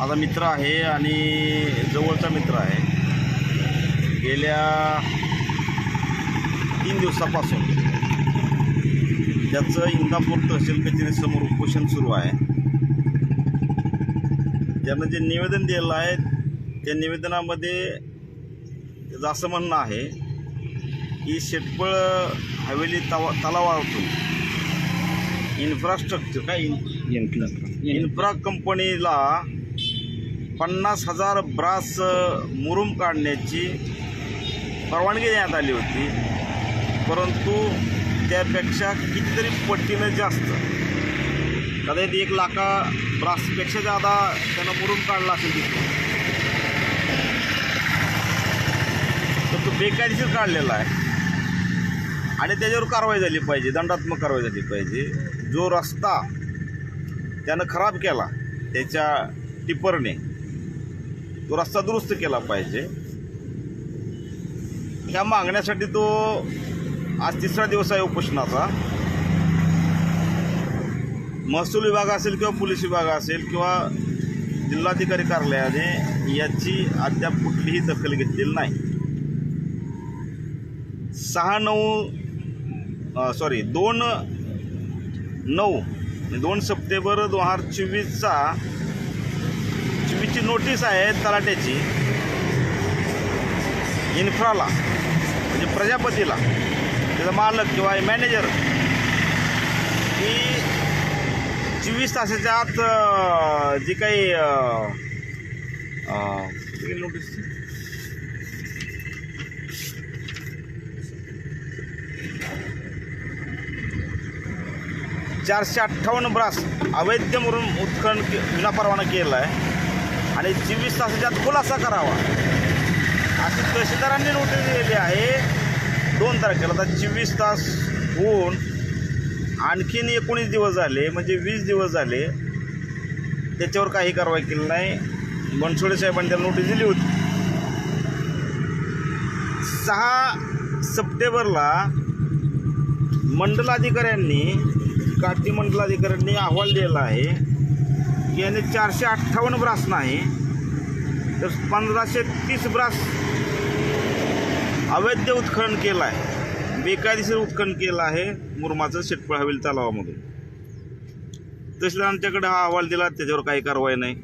माझा मित्र आहे आणि जवळचा मित्र आहे. गेल्या तीन दिवसापासून त्याचं इंदापूर तहसील कचेरीसमोर उपोषण सुरू आहे. त्यानं जे निवेदन दिलेलं आहे त्या निवेदनामध्ये त्याचं असं म्हणणं आहे की शेटपळ हवेली तवा तलावातून इन्फ्रास्ट्रक्चर काय? इन इन्फ्रा कंपनीला पन्नास हजार ब्रास मुरुम काढण्याची परवानगी देण्यात आली होती. परंतु त्यापेक्षा कितीतरी पट्टीनं जास्त. कदाचित एक लाखा ब्रासपेक्षा जादा त्यानं मुरुम काढला असेल तिथे. तर तो बेकायदेशीर काढलेला आहे. आणि त्याच्यावर कारवाई झाली पाहिजे दंडात्मक कारवाई झाली पाहिजे. जो रस्ता त्यानं खराब केला त्याच्या टिपरने तो रस्ता दुरुस्त केला पाहिजे. ह्या मागण्यासाठी तो आज तिसरा दिवस आहे उपोषणाचा. महसूल विभाग असेल किंवा पोलीस विभाग असेल किंवा जिल्हाधिकारी कार्यालयाने याची अद्याप कुठलीही दखल घेतलेली नाही. सहा नऊ सॉरी दोन नऊ दोन सप्टेंबर दोन हजार चोवीसचा नोटीस आहे तलाट्याची इन्फ्राला म्हणजे प्रजापतीला. त्याचा मालक किंवा मॅनेजर. की चोवीस तासाच्या आत जी काही नोटीस चारशे अठ्ठावन्न ब्रास अवैध म्हणून उत्खनन के- विनापरवाना केला आहे. आणि चोवीस तासाच्या खुलासा करावा. अशी तहसीलदारांनी नोटीस दिलेली आहे. दोन तारखेला आता चोवीस तास होऊन आणखीन एकोणीस दिवस झाले म्हणजे वीस दिवस झाले. त्याच्यावर काही कारवाई केली नाही. बनसोडे साहेबांनी त्याला नोटीस दिली होती. सहा सप्टेंबरला मंडलाधिकाऱ्यांनी काठी मंडलाधिकाऱ्यांनी अहवाल दिलेला आहे. याने चारशे अठ्ठावन्न ब्रास नाही तर पंधराशे तीस ब्रास अवैध उत्खनन केलं आहे. बेकायदेशीर उत्खनन केलं आहे. मुरमाचं शेटपळ हवेली तलावामधून. तहसीलदारांच्याकडे हा अहवाल दिला त्याच्यावर काही कारवाई नाही.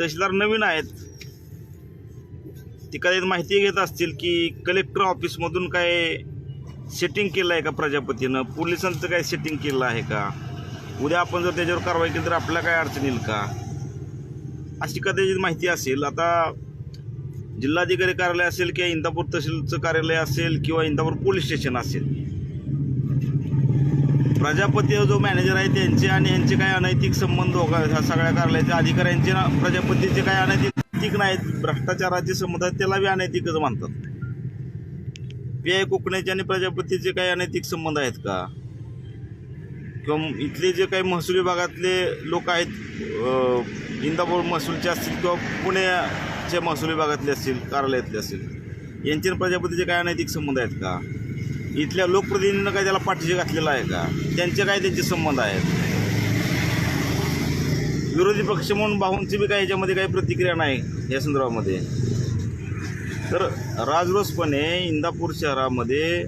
तहसीलदार नवीन आहेत. ती कधी माहिती घेत असतील की कलेक्टर ऑफिसमधून काय सेटिंग केलं आहे का प्रजापतीनं? पोलिसांचं काय सेटिंग केलं आहे का? उद्या आपण जर त्याच्यावर कारवाई केली तर आपल्याला काय अडचण येईल का? अशी कदाचित माहिती असेल. आता जिल्हाधिकारी कार्यालय असेल किंवा इंदापूर तहसीलचं कार्यालय असेल किंवा इंदापूर पोलीस स्टेशन असेल. प्रजापती जो मॅनेजर आहे त्यांचे आणि यांचे काय अनैतिक संबंध हो ह्या सगळ्या कार्यालयाच्या अधिकाऱ्यांचे ना प्रजापतीचे काय अनैतिक नाहीत भ्रष्टाचाराचे संबंध आहेत त्याला बी अनैतिकच मानतात. पी आय कोकणाचे आणि प्रजापतीचे काही अनैतिक संबंध आहेत का? किंवा इथले जे काही महसूल विभागातले लोक आहेत इंदापूर महसूलचे असतील किंवा पुण्याच्या महसूल विभागातले असतील कार्यालयातले असतील यांचे आणि प्रजापतीचे काय अनैतिक संबंध आहेत का? इथल्या लोकप्रतिनिधींना काय त्याला पाठीशी घातलेला आहे का? त्यांचे काय त्यांचे संबंध आहेत? विरोधी पक्ष म्हणून भाऊंची बी काही याच्यामध्ये काही प्रतिक्रिया नाही या संदर्भामध्ये. तर राजरोसपणे इंदापूर शहरामध्ये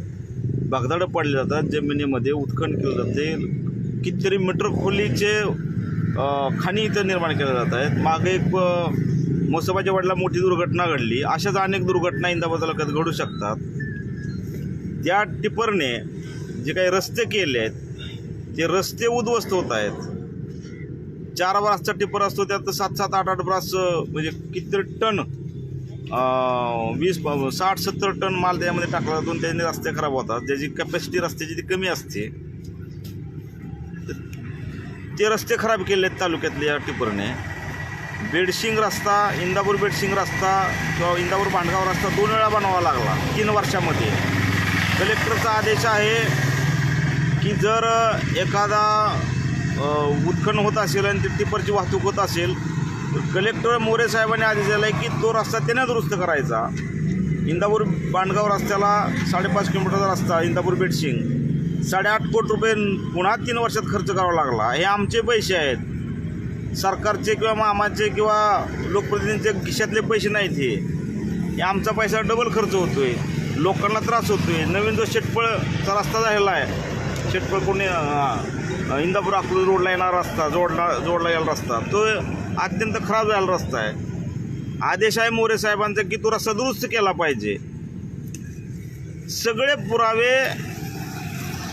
बागदाडं पाडले जातात जमिनीमध्ये उत्खनन केलं जाते कितीतरी मीटर खोलीचे खाणी इथं निर्माण केल्या जात आहेत. मागे एक अ, मोसोबाच्या वडला मोठी दुर्घटना घडली. अशाच अनेक दुर्घटना इंदाबाद तालुक्यात घडू शकतात. त्या टिपरने जे काही रस्ते केले आहेत ते रस्ते उद्ध्वस्त होत आहेत चार ब्रासचा टिपर असतो त्यात सात सात आठ आठ ब्रास म्हणजे कितीतरी टन वीस साठ सत्तर टन माल त्याच्यामध्ये टाकला जातो त्याने रस्ते खराब होतात. ज्याची कॅपॅसिटी रस्त्याची ती कमी असते. ते रस्ते खराब केले आहेत तालुक्यातले या टिपरने बेडशिंग रस्ता इंदापूर बेडशिंग रस्ता किंवा इंदापूर भांडगाव रस्ता दोन वेळा बनवावा लागला तीन वर्षामध्ये. कलेक्टरचा आदेश आहे की जर एखादा उत्खनन होत असेल आणि ती टिपरची वाहतूक होत असेल तर कलेक्टर मोरे साहेबांनी आदेश दिला आहे की तो रस्ता त्याने दुरुस्त करायचा. इंदापूर बांडगाव रस्त्याला साडेपाच किलोमीटरचा रस्ता इंदापूर बेडशिंग. साडेआठ कोटी रुपये पुन्हा तीन वर्षात खर्च करावा लागला. हे आमचे पैसे आहेत. सरकारचे किंवा मामाचे किंवा लोकप्रतिनिधींचे खिशातले पैसे नाहीत हे. हे आमचा पैसा डबल खर्च होतो आहे लोकांना त्रास होतो आहे नवीन जो शेटपळचा रस्ता झालेला आहे. शेटपळ कोणी इंदापूर अकलूज रोडला येणारा रस्ता जोडला जोडला गेला रस्ता तो अत्यंत खराब झालेला रस्ता आहे. आदेश आहे मोरे साहेबांचा की तो रस्ता दुरुस्त केला पाहिजे. सगळे पुरावे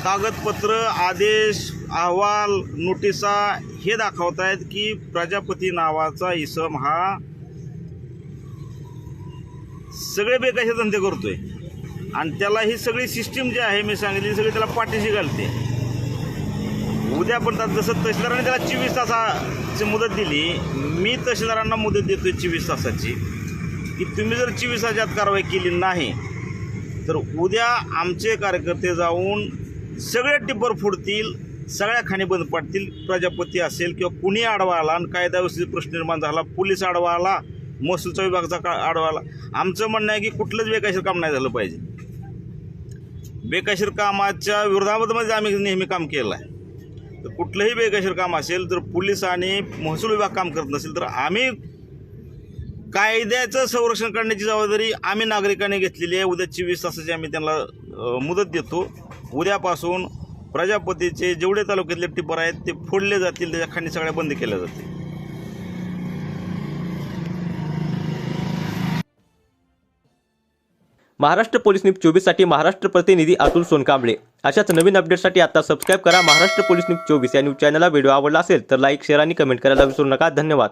कागदपत्र आदेश अहवाल नोटिसा हे दाखवत आहेत की प्रजापती नावाचा इसम हा सगळे बेकायचे धंदे करतोय. आणि त्याला ही सगळी सिस्टीम जी आहे मी सांगितली सगळी त्याला पाठीशी घालते. उद्या पण जसं तहसीलदाराने त्याला चोवीस तासाची मुदत दिली मी तहसीलदारांना मुदत देतोय चोवीस तासाची. की तुम्ही जर चोवीस तासात कारवाई केली नाही तर उद्या आमचे कार्यकर्ते जाऊन सगळे टिप्पर फोडतील सगळ्या खाणी बंद पाडतील प्रजापती असेल किंवा कुणी आडवा आला आणि कायदा व्यवस्थेचा प्रश्न निर्माण झाला पोलीस आडवा आला महसूलचा विभागाचा का आडवा आला. आमचं म्हणणं आहे की कुठलंच बेकायशीर काम नाही झालं पाहिजे. बेकायशीर कामाच्या विरोधामध्ये आम्ही नेहमी काम केलं आहे तर कुठलंही बेकायशीर काम असेल तर पोलीस आणि महसूल विभाग काम करत नसेल तर आम्ही कायद्याचं संरक्षण करण्याची जबाबदारी आम्ही नागरिकांनी घेतलेली आहे. उद्या चोवीस तासाची आम्ही त्यांना मुदत देतो. उद्यापासून प्रजापतीचे जेवढे तालुक्यातले टिपर आहेत ते फोडले जातील त्याच्या खाणी सगळ्या बंद केल्या जातील. महाराष्ट्र पोलीस न्यूज चोवीससाठी महाराष्ट्र प्रतिनिधी अतुल सोनकांबळे. अशाच नवीन अपडेटसाठी आता सबस्क्राईब करा महाराष्ट्र पोलीस न्यूज चोवीस या न्यूज चॅनलला. व्हिडिओ आवडला असेल तर लाईक शेअर आणि कमेंट करायला विसरू नका. धन्यवाद.